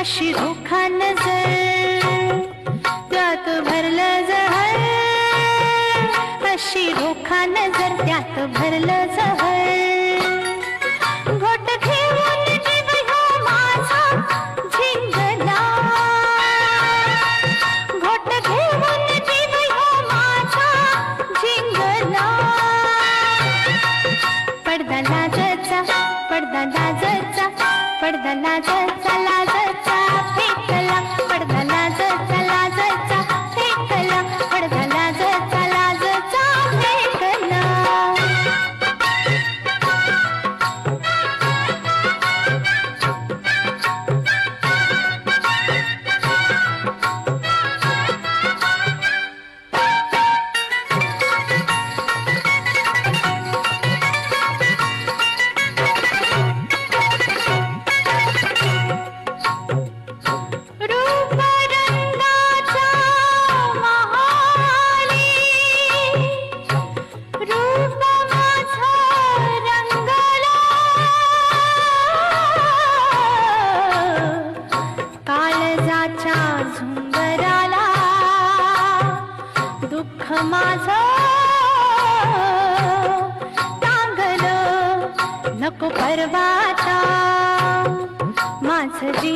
अशी धोखा नजर त्यात भरलं जहर. अशी धोखा नजर त्यात भरलं जहर. घोट घेऊन जीव माझा झिंगला घोट घेऊन माझा झिंगला पडदा लाजाचा पडदा लाजाचा पडदा लाजाचा दुःख माझं टांगलं नको परवाता माझ जीव